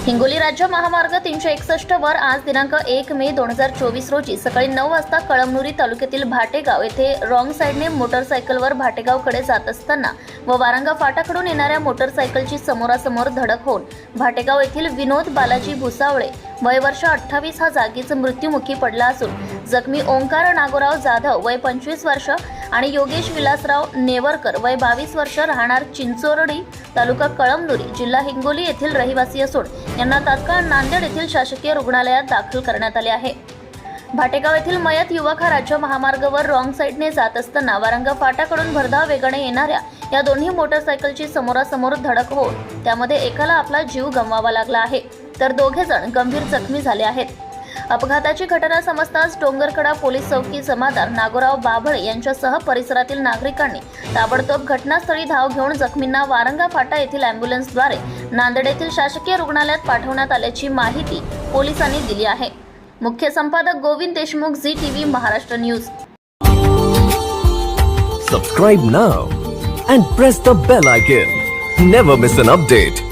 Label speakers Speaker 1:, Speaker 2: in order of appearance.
Speaker 1: हिंगोली राज्य महामार्ग तीनशे एकसष्ट वर आज दिनांक एक मे दोन हजार चोवीस रोजी सकाळी नऊ वाजता कळमनुरी तालुक्यातील भाटेगाव येथे रॉंग साईडने मोटरसायकलवर भाटेगावकडे जात असताना व वारंगा फाटाकडून येणाऱ्या मोटरसायकलची समोरासमोर धडक होऊन भाटेगाव येथील विनोद बालाजी भुसावळे वय वर्ष अठ्ठावीस हा जागीच मृत्युमुखी पडला असून जखमी ओंकार नागोराव जाधव वय पंचवीस वर्ष आणि योगेश विलासराव नेवरकर वय बावीस वर्ष राहणार चिंचोरडी तालुका कळमनुरी जिल्हा हिंगोली येथील रहिवासी असून यांना तात्काळ नांदेड येथील शासकीय रुग्णालयात दाखल करण्यात आले आहे. भाटेगाव येथील मयत युवक हा राज्य महामार्गावर रॉंग साईडने जात असताना वारंगा फाटाकडून भरधाव वेगाने येणाऱ्या या दोन्ही मोटरसायकलची समोरासमोर धडक होऊन त्यामध्ये एकाला आपला जीव गमवावा लागला आहे. तर दोघे जण गंभीर जखमी झाले आहेत. अपघाताची घटना समजताच डोंगरकडा पोलीस चौकी जमादार नागोराव बाभळे यांच्यासह परिसरातील नागरिकांनी ताबडतोब घटनास्थळी धाव घेऊन जखमींना वारंगा फाटा येथील अँब्युलन्सद्वारे नांदेड येथील शासकीय रुग्णालयात पाठवण्यात आल्याची माहिती पोलिसांनी दिली आहे. मुख्य संपादक Govind Deshmukh Zee TV Maharashtra news.
Speaker 2: Subscribe now and press the bell icon never miss an update